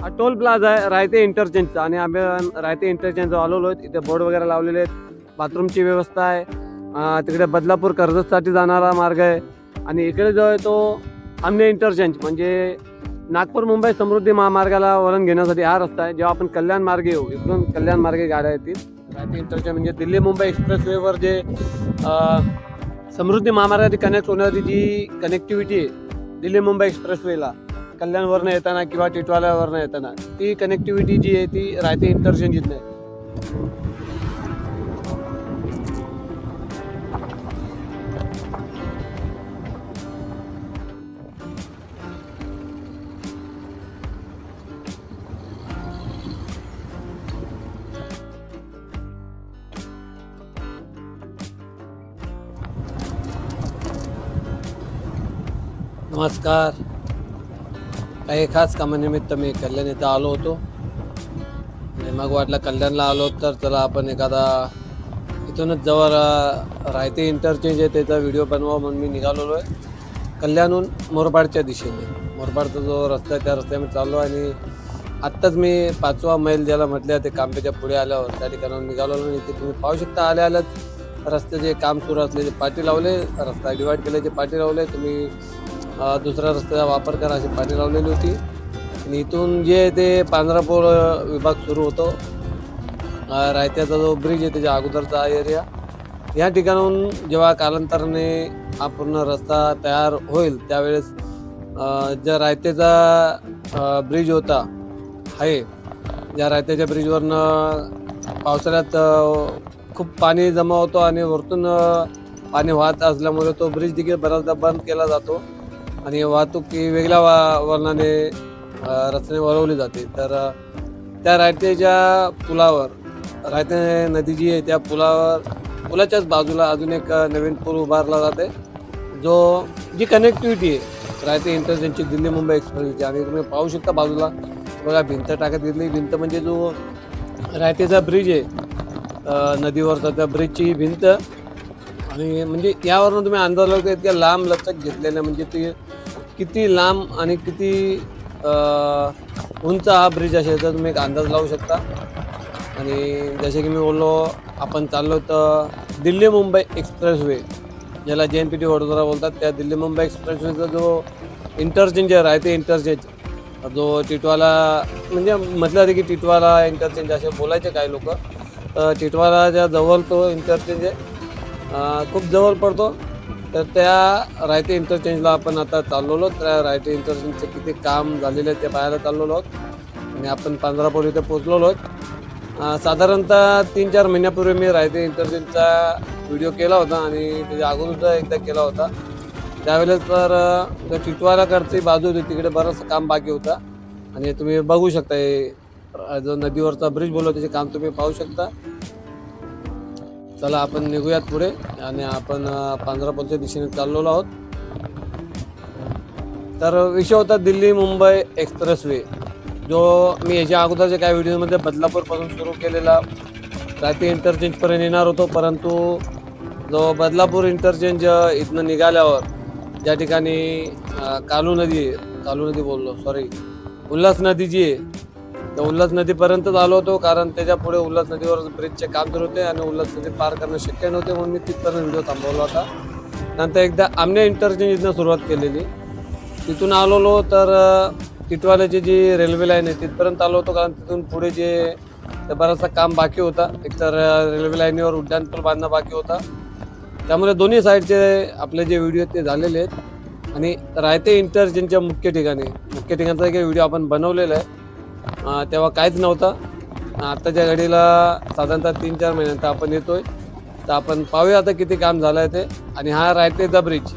हा toll plaza आहे रायते इंटरचेंजचा. आणि आम्ही रायते इंटरचेंज आलेलो आहेत. इथे बोर्ड वगैरे लावलेले आहेत. बाथरूमची व्यवस्था आहे. तिकडे बदलापूर कर्जतसाठी जाणारा मार्ग आहे. आणि इकडे जो आहे तो आमने इंटरचेंज म्हणजे नागपूर मुंबई समृद्धी महामार्गाला वळण घेण्यासाठी हा रस्ता आहे. जेव्हा आपण कल्याण मार्गे येऊ इकडून कल्याण मार्गे गाड्या येतील. रायते इंटरचेंज म्हणजे दिल्ली मुंबई एक्सप्रेसवेवर जे समृद्धी महामार्गाची कनेक्ट होणारी जी कनेक्टिव्हिटी आहे दिल्ली मुंबई एक्सप्रेसवेला कल्याणवरनं येताना किंवा टिटवाल्यावरनं येताना ती कनेक्टिव्हिटी जी आहे ती रायते इंटरचेंज इथनं नाही नमस्कार. काही खास कामानिमित्त मी कल्याण इथं आलो होतो. आणि मग वाटलं कल्याणला आलो तर चला आपण एखादा इथूनच जवळ रायते इंटरचेंज आहे त्याचा व्हिडिओ बनवा म्हणून मी निघालेलो आहे. कल्याणहून मोरबाडच्या दिशेने. मोरबाडचा जो रस्ता आहे त्या रस्त्यामध्ये चाललो आणि आत्ताच मी पाचवा मैल ज्याला म्हटलं ते कांबेच्या पुढे आल्यावर त्या ठिकाणावर निघालेलो आणि इथे तुम्ही पाहू शकता आल्या आल्याच रस्त्याचे काम सुरू असले जे पाठी लावले रस्ता डिवाईड केल्याचे पाठी लावले तुम्ही दुसऱ्या रस्त्याचा वापर करा अशी पाणी लावलेली होती. आणि इथून जे ते पांढरापूर विभाग सुरू होतो. रायत्याचा जो ब्रिज आहे त्याच्या अगोदरचा एरिया या ठिकाणाहून जेव्हा कालांतराने हा पूर्ण रस्ता तयार होईल त्यावेळेस ज्या रायतेचा ब्रिज होता आहे ज्या रायत्याच्या ब्रिजवरनं पावसाळ्यात खूप पाणी जमा होतो आणि वरतून पाणी वाहत असल्यामुळे तो ब्रिज देखील बऱ्याचदा बंद केला जातो. आणि वाहतूक ही वेगळ्या वा वळणाने अ, रस्त्याने वळवली जाते. तर त्या रायतेच्या पुलावर रायते नदी जी आहे त्या पुलावर पुलाच्याच बाजूला अजून एक नवीन पूल उभारला जाते. जो जी कनेक्टिव्हिटी आहे रायते इंटरचेंजची दिल्ली मुंबई एक्सप्रेसची आणि तुम्ही पाहू शकता बाजूला बघा भिंत टाकत घेतली. भिंत म्हणजे जो रायतेचा ब्रिज आहे नदीवरचा त्या ब्रिजची भिंत. आणि म्हणजे यावरून तुम्ही अंदाज लावता इतक्या लांब लचक घेतलेल्या म्हणजे ती किती लांब आणि किती उंच हा ब्रिज असेल तर तुम्ही एक अंदाज लावू शकता. आणि जसे की मी बोललो आपण चाललो तर दिल्ली मुंबई एक्सप्रेसवे ज्याला जे एन पी टी वडोदरा बोलतात त्या दिल्ली मुंबई एक्सप्रेसवेचा जो इंटरचेंज आहे राहते इंटरचेंज जो टिटवाला म्हणजे म्हटलं जाते की टिटवाला इंटरचेंज असे बोलायचे काही लोक. तर टिटवालाच्या जवळ तो इंटरचेंज आहे खूप जवळ पडतो. तर त्या रायते इंटरचेंजला आपण आता चाललेलो. त्या रायते इंटरचेंजचे किती काम झालेले ते पाहायला चाललेलो आहोत. आणि आपण पांढरापूर इथे पोचलेलो आहोत. साधारणतः तीन चार महिन्यापूर्वी मी रायते इंटरचेंजचा व्हिडिओ केला होता आणि त्याच्या अगोदरचा एकदा केला होता. त्यावेळेस तर अं, त्या टिटवालाकडची बाजू होती तिकडे बरंचसं काम बाकी होता. आणि तुम्ही बघू शकता जो नदीवरचा ब्रिज बोललो त्याचे काम तुम्ही पाहू शकता. चला आपण निघूयात पुढे आणि आपण अं, दिशेने चाललेलो आहोत. तर विषय होता दिल्ली मुंबई एक्सप्रेसवे जो मी याच्या अगोदरच्या काही व्हिडिओमध्ये बदलापूरपासून सुरू केलेला. रात्री इंटरचेंजपर्यंत येणार होतो परंतु जो बदलापूर इंटरचेंज इथनं निघाल्यावर ज्या ठिकाणी कालू नदी आहे कालू नदी बोललो सॉरी उल्हास नदी जी आहे. तर उल्हास नदीपर्यंतच आलो होतो कारण त्याच्या पुढे उल्हास नदीवर ब्रिजचे काम सुरू होते आणि उल्हास नदी पार करणं शक्य नव्हते म्हणून मी तिथपर्यंत व्हिडिओ थांबवला होता. नंतर एकदा आमने इंटरचेंज इथनं सुरुवात केलेली. तिथून आलेलो तर तिटवाल्याची जी रेल्वे लाईन आहे तिथपर्यंत आलो होतो कारण तिथून पुढे जे बराचसा काम बाकी होता. एकतर रेल्वे लाईनीवर उड्डाणपूल बांधणं बाकी होता. त्यामुळे दोन्ही साईडचे आपले जे व्हिडिओ ते झालेले आहेत. आणि रायते इंटरचेंजच्या मुख्य ठिकाणी मुख्य ठिकाणचा एक व्हिडिओ आपण बनवलेला आहे. तेव्हा काहीच नव्हतं. आत्ताच्या घडीला साधारणतः तीन चार महिन्यानंतर आपण येतोय. तर आपण पाहूया आता किती काम झालं आहे ते. आणि हा रायतेचा ब्रिज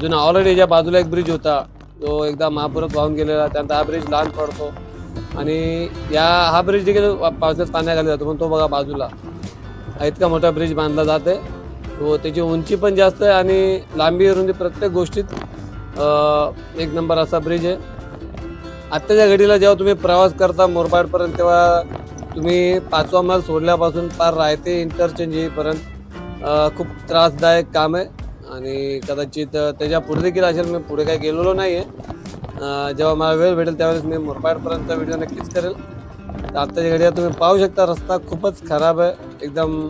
जुना ऑलरेडी ज्या बाजूला एक ब्रिज होता तो एकदा महापुरात वाहून गेलेला त्यानंतर हा ब्रिज लहान पडतो. आणि या हा ब्रिज देखील पावसात पाण्याखाली जातो. पण तो बघा बाजूला. इतका मोठा ब्रिज बांधला जाते तो त्याची उंची पण जास्त आहे आणि लांबी रुंदी प्रत्येक गोष्टीत एक नंबर असा ब्रिज आहे. आत्ताच्या घडीला जेव्हा तुम्ही प्रवास करता मोरपाडपर्यंत तेव्हा तुम्ही पाचवा माल सोडल्यापासून पार रायते इंटरचेंज येईपर्यंत खूप त्रासदायक काम आहे आणि कदाचित त्याच्या पुढे देखील असेल मी पुढे काही गेलेलो नाही आहे जेव्हा मला वेळ भेटेल त्यावेळेस मी मोरपाडपर्यंत व्हिडिओ नक्कीच करेल. तर आत्ताच्या घडीला तुम्ही पाहू शकता रस्ता खूपच खराब आहे. एकदम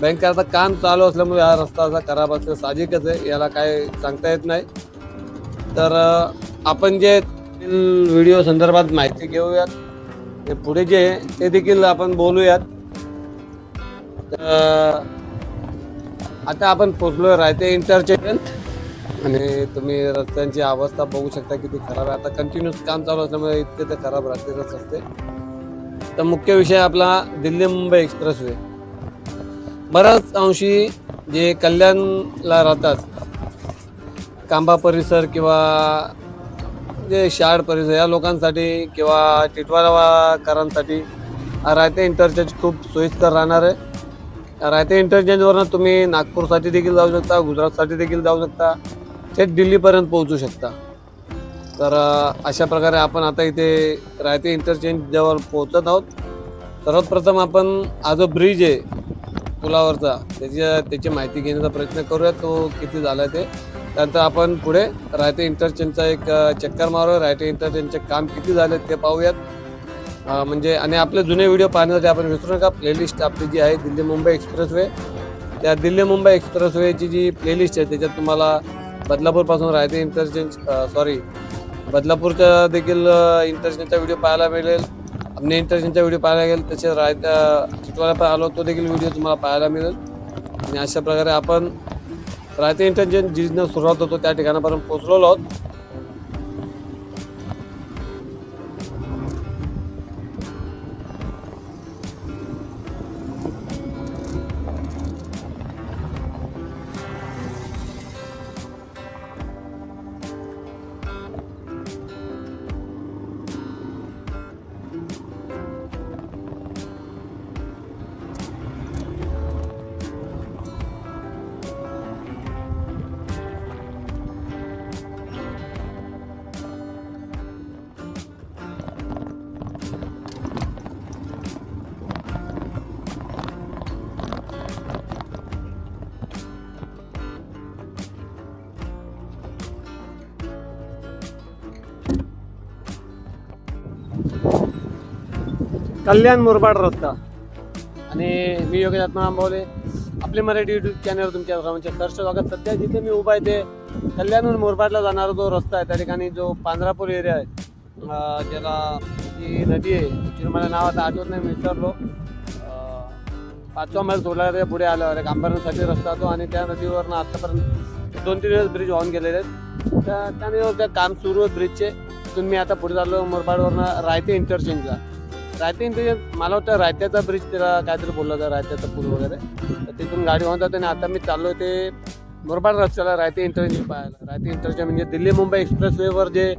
बँक काम चालू असल्यामुळे हा रस्ता असा खराब असतो साहजिकच आहे याला काय सांगता येत नाही. तर आपण जे व्हिडिओ संदर्भात माहिती घेऊयात. ते पुढे जे आहे ते देखील आपण बोलूयात. तर आता आपण पोचलोय रायते इंटरचेंज. आणि तुम्ही रस्त्यांची अवस्था बघू शकता किती खराब आहे. आता कंटिन्यूस काम चालू असल्यामुळे इतके ते खराब राहतीलच असते. तर मुख्य विषय आपला दिल्ली मुंबई एक्सप्रेसवे. बऱ्याच अंशी जे कल्याणला राहतात कांबा परिसर किंवा जे शाळ परिसर या लोकांसाठी किंवा टिटवाळाकरांसाठी रायते इंटरचेंज खूप सोयीस्कर राहणार आहे. रायते इंटरचेंजवरनं तुम्ही नागपूरसाठी देखील जाऊ शकता गुजरातसाठी देखील जाऊ शकता थेट दिल्लीपर्यंत पोहोचू शकता. तर अशा प्रकारे आपण आता इथे रायते इंटरचेंज जवळ पोहोचत आहोत. सर्वात प्रथम आपण हा जो ब्रिज आहे पुलावरचा त्याची त्याची माहिती घेण्याचा प्रयत्न करूया तो किती झाला ते. त्यानंतर आपण पुढे रायते इंटरचेंजचा एक चक्कर मारूया. रायते इंटरचेंजचे काम किती झाले ते पाहूयात. म्हणजे आणि आपले जुने व्हिडिओ पाहण्यासाठी आपण विसरू नका. प्लेलिस्ट आपली जी आहे दिल्ली मुंबई एक्सप्रेसवे. त्या दिल्ली मुंबई एक्सप्रेसवेची जी प्लेलिस्ट आहे त्याच्यात तुम्हाला बदलापूरपासून रायते इंटरचेंज सॉरी बदलापूरचा देखील इंटरचेंजचा व्हिडिओ पाहायला मिळेल. आपले इंटरचेंजचा व्हिडिओ पाहायला मिळेल तसेच रायता चिटवाला पण आलो तो देखील व्हिडिओ तुम्हाला पाहायला मिळेल. आणि अशा प्रकारे आपण रायते इंटरचेंज जिथनं सुरुवात होतो. त्या ठिकाणापर्यंत पोहोचलेलो आहोत. कल्याण मुरबाड रस्ता. आणि मी योगेश आत्मा आंबवले आपले मराठी युट्यूब चॅनलवर तुमच्या सर्वांचे सहर्ष स्वागत. सध्या जिथे मी उभा आहे ते कल्याणहून मुरबाडला जाणारा जो रस्ता आहे त्या ठिकाणी जो पांढरापूर एरिया आहे ज्याला जी नदी आहे तिची मला नाव आता आठवत नाही विसरलो. पाचवा मैल सोडला ते पुढे आल्यावर एक आंबरण्यासाठी रस्ता तो आणि त्या नदीवरनं आत्तापर्यंत दोन तीन दिवस ब्रिज वाहून गेलेले आहेत. त्या त्या त्या काम सुरू आहे ब्रिजचे तिथून मी आता पुढे चाललो मुरबाडवरनं रायते इंटरचेंजला रायते ते मला वाटतं रायत्याचा ब्रिज त्याला काहीतरी बोललं होतं रायत्याचा पूल वगैरे. तर तिथून गाडी होऊन जाते आणि आता मी चाललोय ते मुरबाड रस्त्याला रायते इंटरचेंज पाहायला. रायते इंटरचेंज म्हणजे दिल्ली मुंबई एक्सप्रेसवेवर जे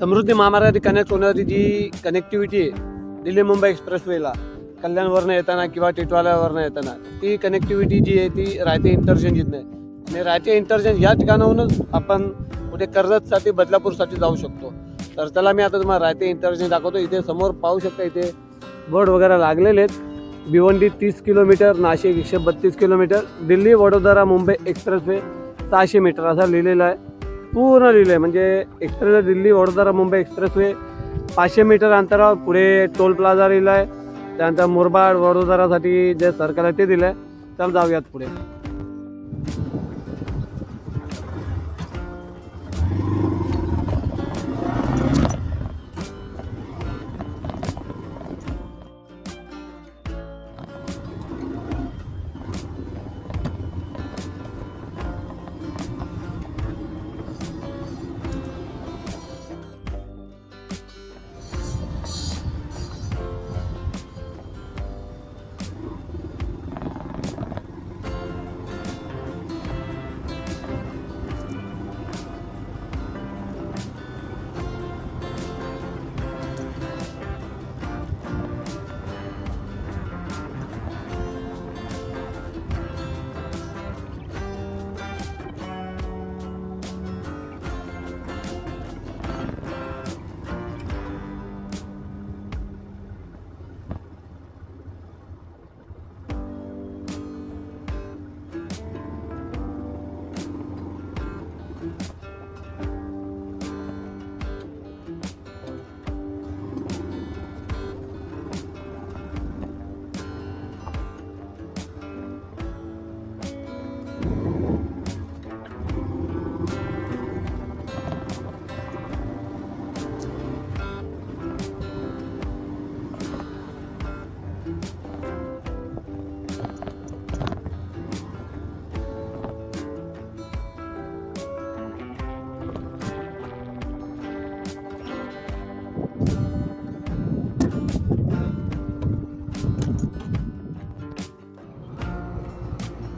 समृद्धी महामार्गाने कनेक्ट होणारी जी कनेक्टिव्हिटी आहे दिल्ली मुंबई एक्सप्रेसवेला कल्याणवरनं येताना किंवा टिटवाल्यावरनं येताना ती कनेक्टिव्हिटी जी आहे ती रायते इंटरचेंज येत नाही आणि रायते इंटरचेंज या ठिकाणाहूनच आपण कुठे कर्जतसाठी बदलापूरसाठी जाऊ शकतो. तर चला मी आता तुम्हाला रायते इंटरचेंज दाखवतो. इथे समोर पाहू शकता इथे बोर्ड वगैरे लागलेले आहेत. भिवंडी तीस किलोमीटर नाशिक एकशे बत्तीस किलोमीटर दिल्ली वडोदरा मुंबई एक्सप्रेसवे सहाशे मीटर असा लिहिलेलं आहे. पूर्ण लिहिलं आहे म्हणजे एक्सप्रेस दिल्ली वडोदरा मुंबई एक्सप्रेसवे पाचशे मीटर अंतरावर पुढे टोल प्लाझा लिहिला आहे त्यानंतर मुरबाड वडोदरासाठी जे सर्कल आहे ते दिलं आहे चल जाऊयात पुढे.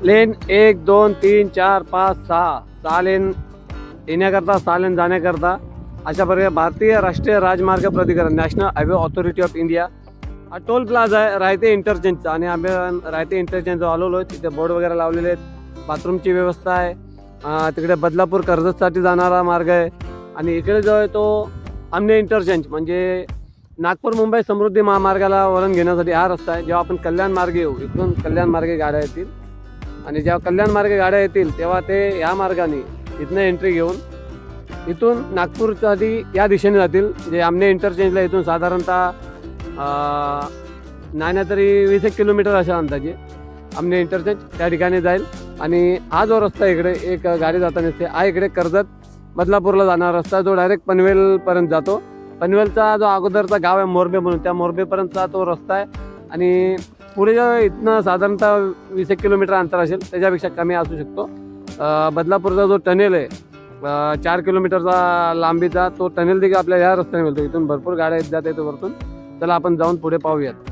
लेन एक दोन तीन चार पाच सहा. सहा लेन येण्याकरता सहा लेन जाण्याकरता अशा प्रकारे भारतीय राष्ट्रीय राजमार्ग प्राधिकरण national highway authority of India हा टोल प्लाझा आहे रायते इंटरचेंजचा. आणि आम्ही रायते इंटरचेंज आलेलो आहे तिथे बोर्ड वगैरे लावलेले आहेत. बाथरूमची व्यवस्था आहे. तिकडे बदलापूर कर्जतसाठी जाणारा मार्ग आहे. आणि इकडे जो आहे तो आमने इंटरचेंज म्हणजे नागपूर मुंबई समृद्धी महामार्गाला वळण घेण्यासाठी हा रस्ता आहे. जेव्हा आपण कल्याण मार्गे येऊ इथून कल्याण मार्गे गाड्या येतील. आणि जेव्हा कल्याण मार्गे गाड्या येतील तेव्हा ते या मार्गाने इथनं एंट्री घेऊन इथून नागपूरसाठी या दिशेने जातील. जे आमने इंटरचेंजला इथून साधारणतः नाण्या नाही तरी वीस एक किलोमीटर अशा अंदाजे आमने इंटरचेंज त्या ठिकाणी जाईल. आणि हा जो रस्ता इकडे एक गाडी जाताना दिसते हा इकडे कर्जत बदलापूरला जाणारा रस्ता जो डायरेक्ट पनवेलपर्यंत जातो. पनवेलचा जो अगोदरचा गाव आहे मोरबे म्हणून त्या मोरबेपर्यंतचा तो रस्ता आहे. आणि पुढे इथनं साधारणतः वीस एक किलोमीटर अंतर असेल त्याच्यापेक्षा कमी असू शकतो. बदलापूरचा जो टनेल आहे चार किलोमीटरचा लांबीचा तो टनेल देखील आपल्या ह्या रस्त्याने मिळतो. इथून भरपूर गाड्या येत जात येतो वरतून. चला आपण जाऊन पुढे पाहूयात.